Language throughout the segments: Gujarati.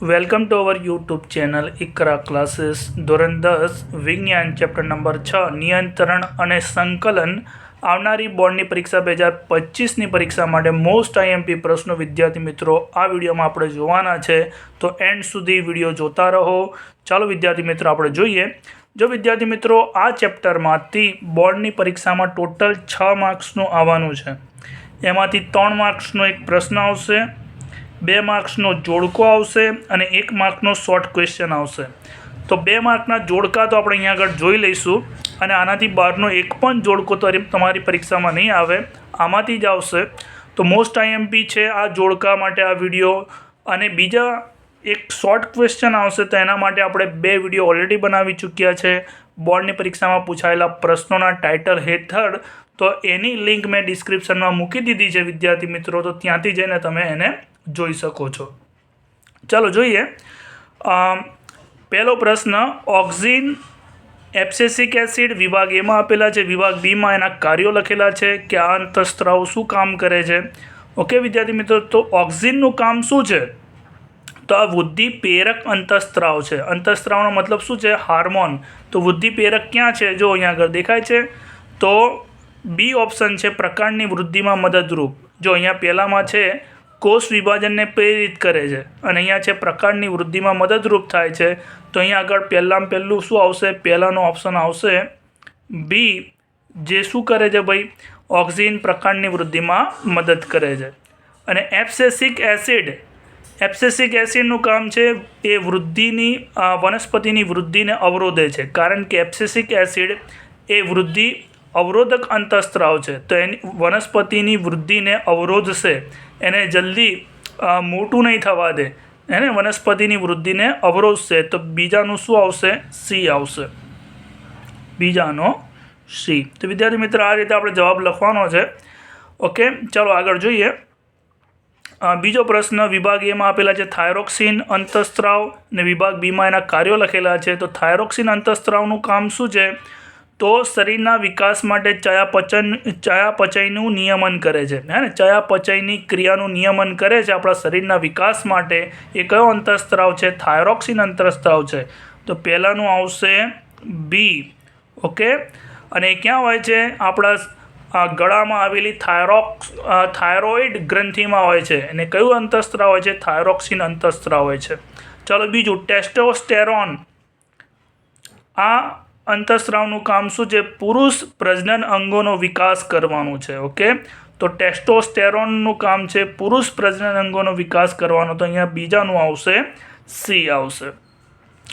Welcome to our YouTube channel Iqra classes ધોરણ દસ, વિજ્ઞાન ચેપ્ટર નંબર છ, નિયંત્રણ અને સંકલન. આવનારી બોર્ડની પરીક્ષા બે હજાર પચીસની પરીક્ષા માટે મોસ્ટ આઈએમપી પ્રશ્નો વિદ્યાર્થી મિત્રો, આ વિડીયોમાં આપણે જોવાના છે. તો એન્ડ સુધી વીડિયો જોતા રહો. ચાલો વિદ્યાર્થી મિત્રો, આપણે જોઈએ. જો વિદ્યાર્થી મિત્રો, આ ચેપ્ટરમાંથી બોર્ડની પરીક્ષામાં ટોટલ છ માર્ક્સનું આવવાનું છે. એમાંથી ત્રણ માર્ક્સનો એક પ્રશ્ન આવશે. બે માર્ક્સનો જોડકો આવશે અને એક માર્કનો શોર્ટ ક્વેશ્ચન આવશે. તો બે માર્કના જોડકા તો આપણે અહીંયા આગળ જોઈ લઈશું અને આનાથી બહારનો એક પણ જોડકો તો તમારી પરીક્ષામાં નહીં આવે, આમાંથી જ આવશે. તો મોસ્ટ આઈએમપી છે આ જોડકા માટે આ વીડિયો અને બીજા એક શોર્ટ ક્વેશ્ચન આવશે તો એના માટે આપણે બે વીડિયો ઓલરેડી બનાવી ચૂક્યા છે. બોર્ડની પરીક્ષામાં પૂછાયેલા પ્રશ્નોના ટાઇટલ હેઠળ તો એની લિંક મેં ડિસ્ક્રિપ્શનમાં મૂકી દીધી છે વિદ્યાર્થી મિત્રો, તો ત્યાંથી જઈને તમે એને જોઈ શકો છો. ચાલો જોઈએ. પહેલો પ્રશ્ન, ઓક્ઝિન એપ્સેસિક એસિડ વિભાગ એમાં આપેલા છે, વિભાગ બીમાં એના કાર્યો લખેલા છે, કે આ અંતઃસ્ત્રાવ શું કામ કરે છે? ઓકે, વિદ્યાર્થી મિત્રો, તો ઓક્ઝિનનું કામ શું છે? તો આ વૃદ્ધિ પ્રેરક અંતઃસ્ત્રાવ છે. અંતઃસ્ત્રાવનો મતલબ શું છે? હાર્મોન. તો વૃદ્ધિ ક્યાં છે? જો અહીંયા આગળ દેખાય છે, તો બી ઓપ્શન છે પ્રકાંડની વૃદ્ધિમાં મદદરૂપ. જો અહીંયા પહેલામાં છે કોષ વિભાજનને પ્રેરિત કરે છે અને અહીંયા છે પ્રકારની વૃદ્ધિમાં મદદરૂપ થાય છે. તો અહીંયા આગળ પહેલાં પહેલું શું આવશે? પહેલાંનો ઓપ્શન આવશે બી જે શું કરે છે ભાઈ? ઓક્સિજન પ્રકારની વૃદ્ધિમાં મદદ કરે છે. અને એપ્સેસિક એસિડ એપ્સેસિક એસિડનું કામ છે એ વૃદ્ધિની વનસ્પતિની વૃદ્ધિને અવરોધે છે. કારણ કે એપ્સેસિક એસિડ એ વૃદ્ધિ અવરોધક અંતઃસ્ત્રાવ છે. તો એની વનસ્પતિની વૃદ્ધિને અવરોધશે. એને જલ્દી મોટું નહીં થવા દે. એને વનસ્પતિની વૃદ્ધિને અવરોધશે. તો બીજાનું શું આવશે? સી આવશે. બીજાનો સી. તો વિદ્યાર્થી મિત્ર, આ રીતે આપણે જવાબ લખવાનો છે. ઓકે, ચાલો આગળ જોઈએ. બીજો પ્રશ્ન વિભાગ એમાં આપેલા છે, થાયરોક્સિન અંતઃસ્ત્રાવ ને વિભાગ બીમાં એના કાર્યો લખેલા છે. તો થાયરોક્સિન અંતઃસ્ત્રાવનું કામ શું છે? તો શરીરના વિકાસ માટે ચયાપચન, ચયાપચયનું નિયમન કરે છે. હે ને? ચયાપચયની ક્રિયાનું નિયમન કરે છે આપણા શરીરના વિકાસ માટે. એ કયો અંતઃસ્ત્રાવ છે? થાયરોક્સિન અંતઃસ્ત્રાવ છે. તો પહેલાંનું આવશે બી ઓકે અને એ ક્યાં હોય છે? આપણા આ ગળામાં આવેલી થાયરોક્સ થાઇરોઇડ ગ્રંથિમાં હોય છે. અને કયું અંતઃસ્ત્રાવ હોય છે? થાયરોક્સિન અંતઃસ્ત્રાવ હોય છે. ચાલો બીજું, ટેસ્ટોસ્ટેરોન. આ અંતઃસ્ત્રાવનું કામ શું છે? પુરુષ પ્રજનન અંગોનો વિકાસ કરવાનું છે, ઓકે? તો ટેસ્ટોસ્ટેરોનનું કામ છે, પુરુષ પ્રજનન અંગોનો વિકાસ કરવાનો. તો અહીંયા બીજાનું આવશે, સી આવશે,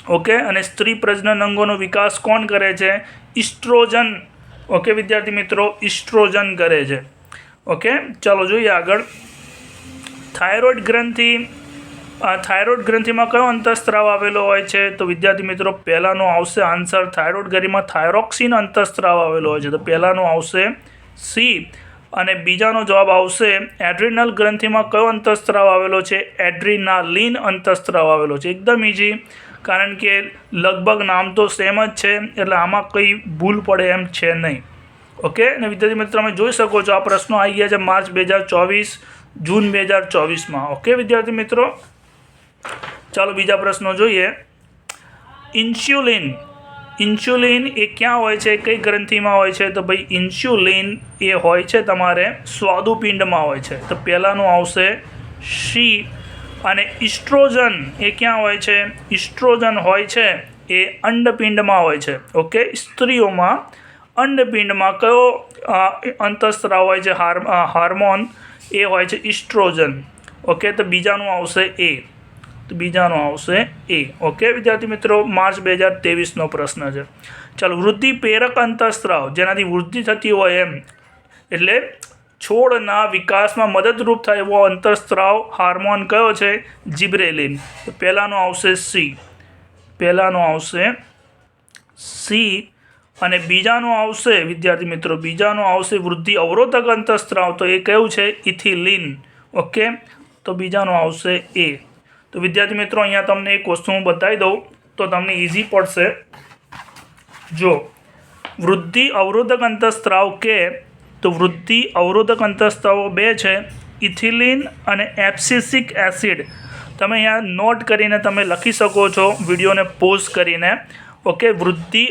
ઓકે? અને સ્ત્રી પ્રજનન અંગોનો વિકાસ કોણ કરે છે? ઇસ્ટ્રોજન, ઓકે વિદ્યાર્થી મિત્રો? ઇસ્ટ્રોજન કરે છે, ઓકે? ચાલો જોઈએ આગળ. થાઇરોઇડ ગ્રંથિ થાઇરોઇડ ગ્રંથિમાં કયો અંતઃસ્ત્રાવ આવેલો હોય છે? તો વિદ્યાર્થી મિત્રો, પહેલાંનો આવશે આન્સર. થાઇરોઇડ ગ્રંથિમાં થાઇરોક્સિન અંતઃસ્ત્રાવ આવેલો હોય છે. તો પહેલાંનો આવશે સી અને બીજાનો જવાબ આવશે એડ્રિનલ ગ્રંથિમાં કયો અંતઃસ્ત્રાવ આવેલો છે? એડ્રિનાલિન અંતઃસ્ત્રાવ આવેલો છે. એકદમ ઇઝી કારણ કે લગભગ નામ તો સેમ જ છે, એટલે આમાં કંઈ ભૂલ પડે એમ છે નહીં. ઓકે અને વિદ્યાર્થી મિત્રો, તમે જોઈ શકો છો આ પ્રશ્નો આવી ગયા છે માર્ચ બે હજાર ચોવીસ, જૂન બે હજાર ચોવીસમાં. ઓકે વિદ્યાર્થી મિત્રો? ચાલો બીજા પ્રશ્નો જોઈએ. ઇન્સ્યુલિન. ઇન્સ્યુલિન એ ક્યાં હોય છે? કઈ ગ્રંથિમાં હોય છે? તો ભાઈ ઇન્સ્યુલિન એ હોય છે તમારે સ્વાદુપિંડમાં હોય છે. તો પહેલાંનું આવશે શી અને ઇસ્ટ્રોજન એ ક્યાં હોય છે? ઇસ્ટ્રોજન હોય છે એ અંડપિંડમાં હોય છે. ઓકે? સ્ત્રીઓમાં અંડપિંડમાં કયો અંતઃસ્ત્રાવ હોય છે? હાર હાર્મોન એ હોય છે ઇસ્ટ્રોજન. ઓકે? તો બીજાનું આવશે એ. તો બીજાનો આવશે એ. ઓકે વિદ્યાર્થી મિત્રો, માર્ચ બે હજાર તેવીસનો પ્રશ્ન છે. ચાલો, વૃદ્ધિ પ્રેરક અંતઃસ્ત્રાવ, જેનાથી વૃદ્ધિ થતી હોય એમ. એટલે છોડના વિકાસમાં મદદરૂપ થાય એવો અંતઃસ્ત્રાવ હાર્મોન કયો છે? જીબ્રેલિન. તો પહેલાંનો આવશે સી. પહેલાંનો આવશે સી અને બીજાનો આવશે, વિદ્યાર્થી મિત્રો, બીજાનો આવશે વૃદ્ધિ અવરોધક અંતઃસ્ત્રાવ. તો એ કયું છે? ઇથિલિન. ઓકે તો બીજાનો આવશે એ. તો વિદ્યાર્થી મિત્રો, અહીંયા તમને એક વસ્તુ હું બતાવી દઉં. તો તમને ઇઝી પડશે. જો, વૃદ્ધિ અવરોધક અંતઃસ્ત્રાવ કે, તો વૃદ્ધિ અવરોધક અંતઃસ્ત્રાવો બે છે, ઇથિલિન અને એપ્સિસિક એસિડ. તમે અહીંયા નોટ કરીને તમે લખી શકો છો, વિડીયોને પોઝ કરીને. ઓકે, વૃદ્ધિ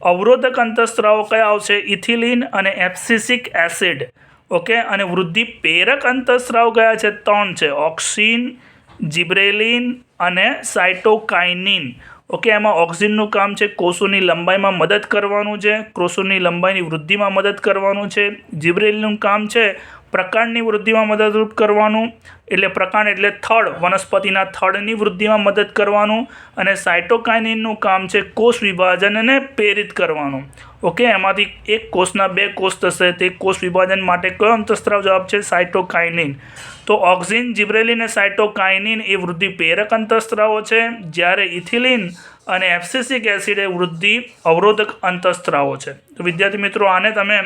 અવરોધક અંતઃસ્ત્રાવો કયા આવશે? ઇથિલિન અને એપ્સિસિક એસિડ. ઓકે, અને વૃદ્ધિ પ્રેરક અંતઃસ્ત્રાવ કયા છે? ત્રણ છે. ઓક્સિન જિબ્રેલિન અને સાઇટોકાઇનિન ઓકે એમાં ઓક્સિનનું કામ છે, કોષોની લંબાઈમાં મદદ કરવાનું છે, કોષોની લંબાઈની વૃદ્ધિમાં મદદ કરવાનું છે. જિબ્રેલિનનું કામ છે પ્રકાંડની વૃદ્ધિમાં મદદરૂપ કરવાનું, એટલે પ્રકાંડ એટલે થડ, વનસ્પતિના થડની વૃદ્ધિમાં મદદ કરવાનું અને સાયટોકાઇનિનનું કામ છે કોષ વિભાજનને પ્રેરિત કરવાનું. ઓકે, એમાંથી એક કોષના બે કોષ થશે, તે કોષ વિભાજન માટે કયો અંતઃસ્ત્રાવ જવાબ છે? સાયટોકાઇનિન. તો ઓક્સિન જીબ્રેલિન અને સાઇટોકાઇનિન એ વૃદ્ધિ પ્રેરક અંતઃસ્ત્રાવો છે, જ્યારે ઇથિલિન અને એફસીસિક એસિડ એ વૃદ્ધિ અવરોધક અંતઃસ્ત્રાવો છે. તો વિદ્યાર્થી મિત્રો, આને તમે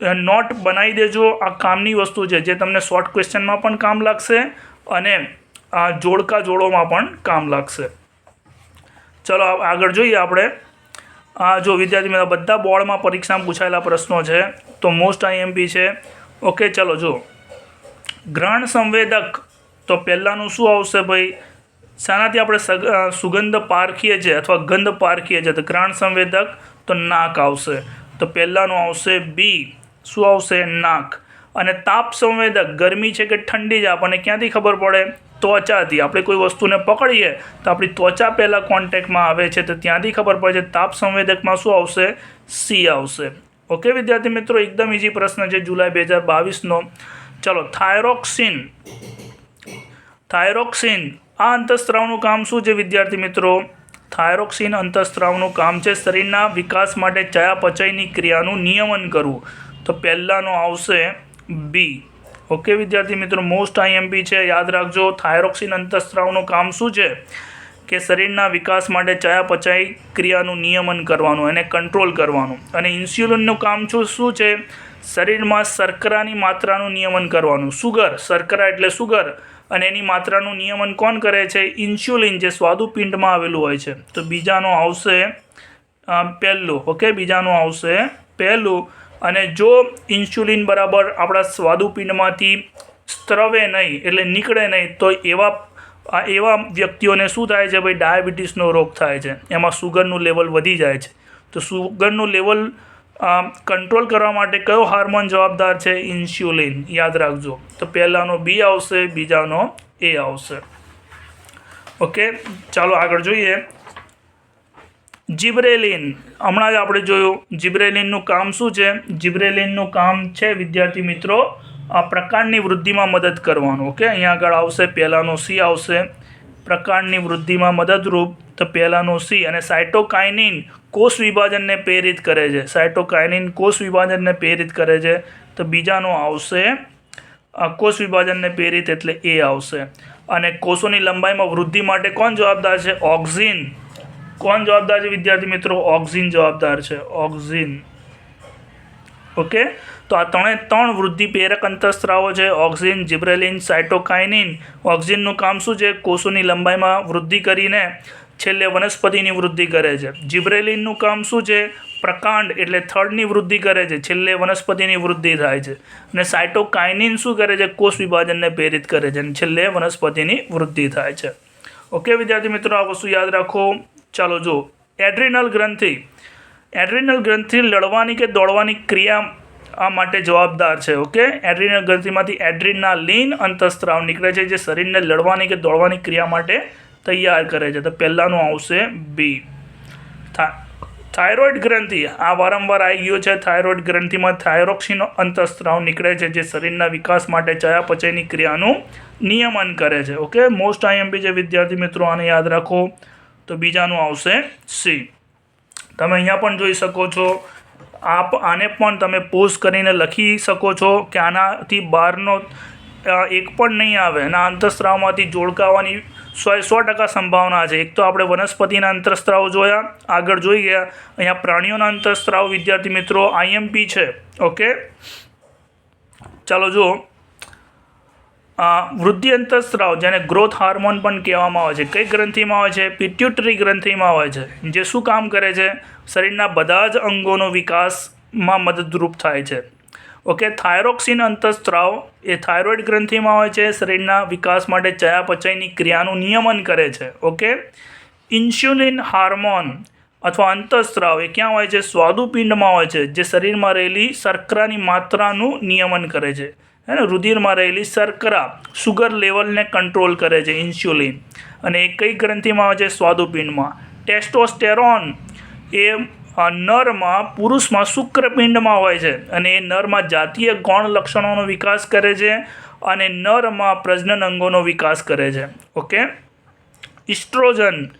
નોટ બનાવી દેજો. આ કામની વસ્તુ છે, જે તમને શોર્ટ ક્વેશ્ચનમાં પણ કામ લાગશે અને આ જોડકા જોડોમાં પણ કામ લાગશે. ચલો આગળ જોઈએ આપણે. આ જો વિદ્યાર્થી મિત્રો, બધા બોર્ડમાં પરીક્ષામાં પૂછાયેલા પ્રશ્નો છે, તો મોસ્ટ આઈએમપી છે. ઓકે ચલો જો ગ્રહણ સંવેદક, તો પહેલાંનું શું આવશે ભાઈ? શાનાથી આપણે સગ સુગંધ પારખીએ છીએ અથવા ગંધ પારખીએ છીએ. તો ગ્રહણ સંવેદક, તો નાક આવશે. તો પહેલાંનું આવશે બી. શું આવશે નાક. અને તાપ સંવેદક, ગરમી છે કે ઠંડી છે, આપણને ક્યાંથી ખબર પડે? ત્વચાથી. આપણે કોઈ વસ્તુને પકડીએ તો આપણી ત્વચા પહેલાં કોન્ટેક્ટમાં આવે છે તો ત્યાંથી ખબર પડે છે તાપ સંવેદકમાં શું આવશે? સી આવશે. ઓકે વિદ્યાર્થી મિત્રો, એકદમ ઇઝી પ્રશ્ન છે જુલાઈ બે હજાર બાવીસનો. ચલો, થાયરોક્સિન. થાયરોક્સિન, આ અંતઃસ્ત્રાવનું કામ શું છે વિદ્યાર્થી મિત્રો? થાયરોક્સિન અંતઃસ્ત્રાવનું કામ છે શરીરના વિકાસ માટે ચયાપચયની ક્રિયાનું નિયમન કરવું. તો પહેલાંનો આવશે બી ઓકે વિદ્યાર્થી મિત્રો મોસ્ટ આઈએમપી છે. યાદ રાખજો થાયરોક્સિન અંતઃસ્ત્રાવનું કામ શું છે? કે શરીરના વિકાસ માટે ચયાપચય ક્રિયાનું નિયમન કરવાનું, એને કંટ્રોલ કરવાનું. અને ઇન્સ્યુલિનનું કામ શું શું છે? શરીરમાં શર્કરાની માત્રાનું નિયમન કરવાનું. સુગર શર્કરા એટલે સુગર અને એની માત્રાનું નિયમન કોણ કરે છે? ઇન્સ્યુલિન જે સ્વાદુપિંડમાં આવેલું હોય છે. તો બીજાનો આવશે પહેલું. ઓકે બીજાનું આવશે પહેલું. અને જો ઇન્સ્યુલિન બરાબર આપણા સ્વાદુપિંડમાંથી સ્ત્રવે નહીં, એટલે નીકળે નહીં, તો એવા, આ એવા વ્યક્તિઓને શું થાય છે ભાઈ, ડાયાબિટીસનો રોગ થાય છે. એમાં સુગરનું લેવલ વધી જાય છે. તો સુગરનું લેવલ કંટ્રોલ કરવા માટે કયો હાર્મોન જવાબદાર છે? ઇન્સ્યુલિન. યાદ રાખજો. તો પહેલાંનો બી આવશે, બીજાનો એ આવશે. ઓકે? ચાલો આગળ જોઈએ. જીબ્રેલિન. હમણાં જ આપણે જોયું, જીબ્રેલિનનું કામ શું છે? જીબ્રેલિનનું કામ છે, વિદ્યાર્થી મિત્રો, આ પ્રકાંડની વૃદ્ધિમાં મદદ કરવાનું. ઓકે? અહીંયા આગળ આવશે, પહેલાંનો સી આવશે. પ્રકાંડની વૃદ્ધિમાં મદદરૂપ, તો પહેલાંનો સી. અને સાયટોકાઇનિન કોષ વિભાજનને પ્રેરિત કરે છે. સાયટોકાઇનિન કોષ વિભાજનને પ્રેરિત કરે છે. તો બીજાનો આવશે કોષ વિભાજનને પ્રેરિત એટલે એ આવશે. અને કોષોની લંબાઈમાં વૃદ્ધિ માટે કોણ જવાબદાર છે? ઓક્સિન. કોણ જવાબદાર છે વિદ્યાર્થી મિત્રો? ઓક્સિન જવાબદાર છે. Auxin okay? તો આ ત્રણે ત્રણ વૃદ્ધિ પ્રેરક અંતઃસ્ત્રાવો છે. Auxin જિબ્રેલિન, cytokinin. ઓક્સિનનું કામ શું છે? કોષોની લંબાઈમાં વૃદ્ધિ કરીને છેલ્લે વનસ્પતિની વૃદ્ધિ કરે છે. જિબ્રેલિનનું કામ શું છે? પ્રકાંડ એટલે થડની વૃદ્ધિ કરે છે. છેલ્લે વનસ્પતિની વૃદ્ધિ થાય છે. અને સાઇટોકાઇનિન શું કરે છે? કોષ વિભાજનને પ્રેરિત કરે છે. અને છેલ્લે વનસ્પતિની વૃદ્ધિ થાય છે. ઓકે વિદ્યાર્થી મિત્રો, આ વસ્તુ યાદ રાખો. ચાલો જો એડ્રિનલ ગ્રંથિ. એડ્રિનલ ગ્રંથિ લડવાની કે દોડવાની ક્રિયા આ માટે જવાબદાર છે, ઓકે? એડ્રિનલ ગ્રંથિમાંથી એડ્રિનાલિન અંતઃસ્ત્રાવ નીકળે છે, જે શરીરને લડવાની કે દોડવાની ક્રિયા માટે તૈયાર કરે છે. તો પહેલાંનું આવશે બી થાઇરોઇડ ગ્રંથિ. આ વારંવાર આવી ગયો છે. થાઇરોઇડ ગ્રંથિમાં થાઇરોક્સિન અંતઃસ્ત્રાવ નીકળે છે, જે શરીરના વિકાસ માટે ચયાપચયની ક્રિયાનું નિયમન કરે છે, ઓકે? મોસ્ટ આઈએમપી જે વિદ્યાર્થી મિત્રો આને યાદ રાખો તો બીજાનું આવશે સી તમે અહીંયા પણ જોઈ શકો છો. આપ આને પણ તમે પોઝ કરીને લખી શકો છો કે આનાથી બહારનો એક પણ નહીં આવે અને અંતઃસ્ત્રાવમાંથી જોડકાવાની સો સો ટકા સંભાવના છે. એક તો આપણે વનસ્પતિના અંતઃસ્ત્રાવ જોયા, આગળ જોઈ ગયા. અહીંયા પ્રાણીઓના અંતઃસ્ત્રાવ, વિદ્યાર્થી મિત્રો આઈએમપી છે. ઓકે? ચાલો જુઓ. વૃદ્ધિ અંતઃસ્ત્રાવ જેને ગ્રોથ હાર્મોન પણ કહેવામાં આવે છે. કઈ ગ્રંથિમાં હોય છે? પિટ્યુટરી ગ્રંથિમાં હોય છે. જે શું કામ કરે છે? શરીરના બધા જ અંગોનો વિકાસમાં મદદરૂપ થાય છે. ઓકે થાઇરોક્સિન અંતઃસ્ત્રાવ એ થાઇરોઇડ ગ્રંથિમાં હોય છે. શરીરના વિકાસ માટે ચયાપચયની ક્રિયાનું નિયમન કરે છે. ઓકે ઇન્સ્યુલિન હાર્મોન અથવા અંતઃસ્ત્રાવ એ ક્યાં હોય છે? સ્વાદુપિંડમાં હોય છે, જે શરીરમાં રહેલી શર્કરાની માત્રાનું નિયમન કરે છે. હે ને, રુધિરમાં રહેલી શર્કરા સુગર લેવલને કંટ્રોલ કરે છે ઇન્સ્યુલિન અને એ કઈ ગ્રંથિમાં આવે છે? સ્વાદુપિંડમાં. ટેસ્ટોસ્ટેરોન એ નરમાં, પુરુષમાં શુક્રપિંડમાં હોય છે. અને એ નરમાં જાતીય ગૌણ લક્ષણોનો વિકાસ કરે છે અને નરમાં પ્રજનન અંગોનો વિકાસ કરે છે. ઓકે? ઇસ્ટ્રોજન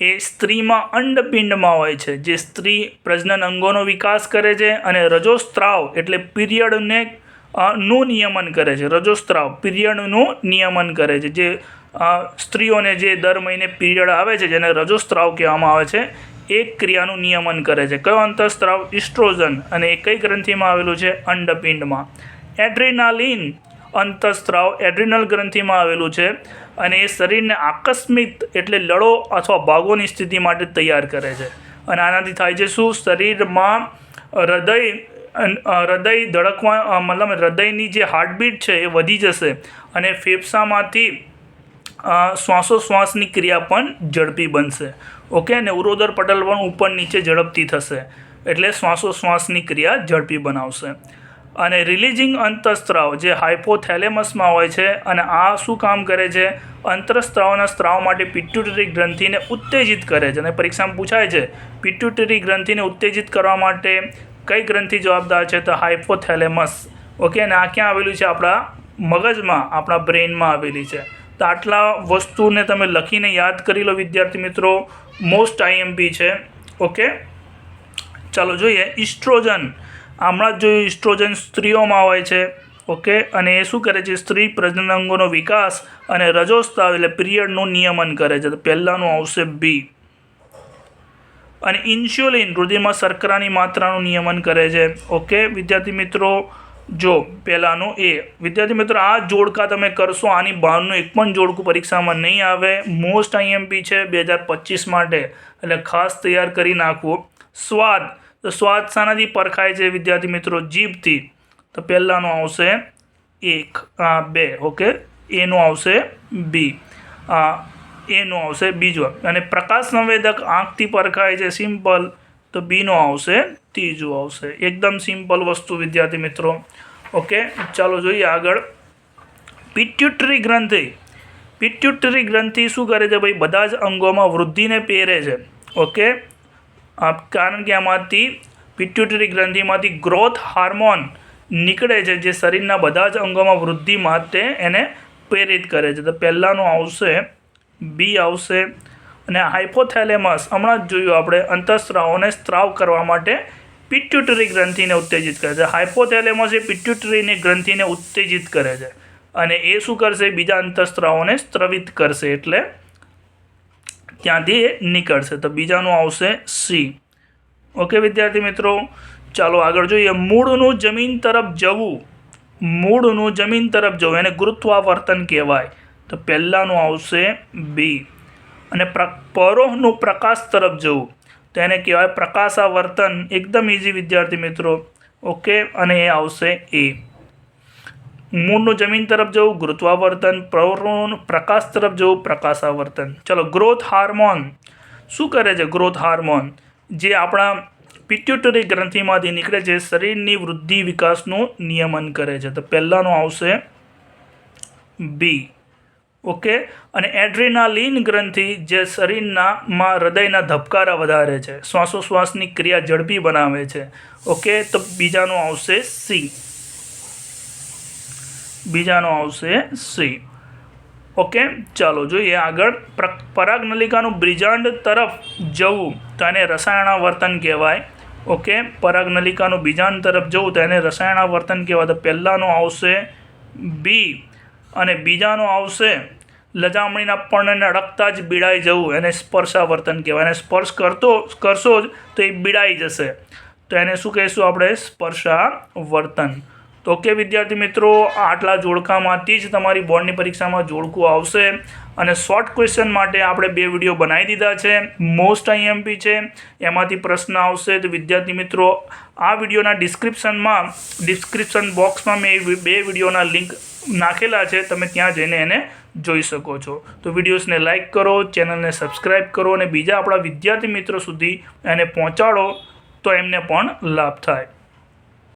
એ સ્ત્રીમાં અંડપિંડમાં હોય છે. જે સ્ત્રી પ્રજનન અંગોનો વિકાસ કરે છે અને રજોસ્ત્રાવ એટલે પીરિયડને નું નિયમન કરે છે. રજોસ્ત્રાવ, પીરિયડનું નિયમન કરે છે. જે સ્ત્રીઓને જે દર મહિને પીરિયડ આવે છે, જેને રજોસ્ત્રાવ કહેવામાં આવે છે, એ ક્રિયાનું નિયમન કરે છે. કયો અંતઃસ્ત્રાવ? ઇસ્ટ્રોજન. અને એ કઈ ગ્રંથિમાં આવેલું છે? અંડપિંડમાં. એડ્રિનાલિન અંતઃસ્ત્રાવ એડ્રિનલ ગ્રંથિમાં આવેલું છે અને એ શરીરને આકસ્મિક એટલે લડો અથવા ભાગોની સ્થિતિ માટે તૈયાર કરે છે. અને આનાથી થાય છે શું? શરીરમાં હૃદય હૃદય ધડકવા મતલબ હૃદયની જે હાર્ટબીટ છે એ વધી જશે અને ફેફસામાંથી શ્વાસોશ્વાસની ક્રિયા પણ ઝડપી બનશે. ઓકે? અને ઉરોદર પટલ પણ ઉપર નીચે ઝડપથી થશે. એટલે શ્વાસોશ્વાસની ક્રિયા ઝડપી બનાવશે. અને રિલીઝિંગ અંતઃસ્ત્રાવ જે હાઇપોથેલેમસમાં હોય છે અને આ શું કામ કરે છે? અંતરસ્ત્રાવના સ્ત્રાવ માટે પિટ્યુટરી ગ્રંથિને ઉત્તેજિત કરે છે. અને પરીક્ષામાં પૂછાય છે પિટ્યુટરી ગ્રંથિને ઉત્તેજિત કરવા માટે કઈ ગ્રંથિ જવાબદાર છે? તો હાઇપોથેલેમસ ઓકે અને આ ક્યાં આવેલું છે? આપણા મગજમાં, આપણા બ્રેઇનમાં આવેલી છે. તો આટલા વસ્તુને તમે લખીને યાદ કરી લો, વિદ્યાર્થી મિત્રો. મોસ્ટ આઈએમપી છે. ઓકે ચાલો જોઈએ. ઇસ્ટ્રોજન હમણાં જ જોયું ઇસ્ટ્રોજન સ્ત્રીઓમાં હોય છે. ઓકે અને એ શું કરે છે? સ્ત્રી પ્રજનન અંગોનો વિકાસ અને રજોસ્તાવ એટલે પિરિયડનું નિયમન કરે છે. તો પહેલાંનું આવશે બી અને ઇન્સ્યુલિન રુધિરમાં શર્કરાની માત્રાનું નિયમન કરે છે. ઓકે? વિદ્યાર્થી મિત્રો, જો પહેલાંનું એ. વિદ્યાર્થી મિત્રો, આ જોડકા તમે કરશો, આની બહારનું એક પણ જોડકું પરીક્ષામાં નહીં આવે. મોસ્ટ આઈએમપી છે બે હજાર પચીસ માટે. એટલે ખાસ તૈયાર કરી નાખવો. સ્વાદ. તો સ્વાદ શાનાથી પરખાય છે વિદ્યાર્થી મિત્રો જીભથી. તો પહેલાંનો આવશે એક, આ બે. ઓકે? એનું આવશે બી. આ એનું આવશે બીજો અને પ્રકાશ સંવેદક આંખથી પરખાય છે સિમ્પલ, તો બીનો આવશે, ત્રીજો આવશે. એકદમ સિમ્પલ વસ્તુ, વિદ્યાર્થી મિત્રો. ઓકે, ચાલો જોઈએ આગળ. પિટ્યુટરી ગ્રંથિ. પિટ્યુટરી ગ્રંથિ શું કરે છે ભાઈ? બધા જ અંગોમાં વૃદ્ધિને પહેરે છે. ઓકે? કારણ કે આમાંથી પિટ્યુટરી ગ્રંથિમાંથી ગ્રોથ હાર્મોન નીકળે છે જે શરીરના બધા જ અંગોમાં વૃદ્ધિ માટે એને પ્રેરિત કરે છે. તો પહેલાંનું આવશે બી આવશે અને હાઇપોથેલેમસ હમણાં જ જોયું આપણે, અંતઃસ્ત્રાવોને સ્ત્રાવ કરવા માટે પિટ્યુટરી ગ્રંથિને ઉત્તેજિત કરે છે. હાઇપોથેલેમસ એ પિટ્યુટરીની ગ્રંથિને ઉત્તેજિત કરે છે. અને એ શું કરશે? બીજા અંતઃસ્ત્રાવોને સ્ત્રવિત કરશે એટલે ત્યાંથી એ નીકળશે. તો બીજાનું આવશે સી. ઓકે, વિદ્યાર્થી મિત્રો? ચાલો આગળ જોઈએ. મૂળનું જમીન તરફ જવું. મૂળનું જમીન તરફ જવું. એને ગુરુત્વાવર્તન કહેવાય. તો પહેલાંનું આવશે બી અને પ્ર, પરોહનું પ્રકાશ તરફ જવું. તો એને કહેવાય પ્રકાશાવર્તન. એકદમ ઇઝી વિદ્યાર્થી મિત્રો. ઓકે અને એ આવશે એ મૂળનું જમીન તરફ જવું ગુરુત્વાવર્તન પરોહનું, પ્રકાશ તરફ જવું, પ્રકાશાવર્તન. ચલો ગ્રોથ હાર્મોન શું કરે છે ગ્રોથ હાર્મોન જે આપણા પિટ્યુટરી ગ્રંથિમાંથી નીકળે છે, શરીરની વૃદ્ધિ વિકાસનું નિયમન કરે છે. તો પહેલાંનું આવશે બી ઓકે? અને એડ્રેનાલિન ગ્રંથિ જે શરીરના માં હૃદયના ધબકારા વધારે છે, શ્વાસોશ્વાસની ક્રિયા ઝડપી બનાવે છે. ઓકે? તો બીજાનું આવશે સી. બીજાનું આવશે સી. ઓકે? ચાલો જોઈએ આગળ. પ્ર, પરાગનલિકાનું બ્રિજાંડ તરફ જવું તો એને રસાયણાવર્તન કહેવાય. ઓકે? પરાગનલિકાનું બીજાંડ તરફ જવું તો એને રસાયણાવર્તન કહેવાય. તો પહેલાંનું આવશે બી. અને બીજાનું આવશે લજામણીના પર્ણને અડકતા જ બીડાઈ જવું, એને સ્પર્શાવર્તન કહેવાય. એને સ્પર્શ કરતો, કરશો જ તો એ બીડાઈ જશે. તો એને શું કહીશું આપણે? સ્પર્શાવર્તન. તો ઓકે વિદ્યાર્થી મિત્રો, આટલા જોડકામાંથી જ તમારી બોર્ડની પરીક્ષામાં જોડકું આવશે. અને શોર્ટ ક્વેશ્ચન માટે આપણે બે વીડિયો બનાવી દીધા છે. મોસ્ટ આઈએમપી છે. એમાંથી પ્રશ્ન આવશે. તો વિદ્યાર્થી મિત્રો, આ વિડીયોના ડિસ્ક્રિપ્શનમાં ડિસ્ક્રિપ્શન બોક્સમાં મેં બે વિડીયોના લિંક નાખેલા છે. તમે ત્યાં જઈને એને જોઈ શકો છો. તો વિડીયોઝને લાઇક કરો, ચેનલને સબસ્ક્રાઈબ કરો અને બીજા આપણા વિદ્યાર્થી મિત્રો સુધી એને પહોંચાડો તો એમને પણ લાભ થાય.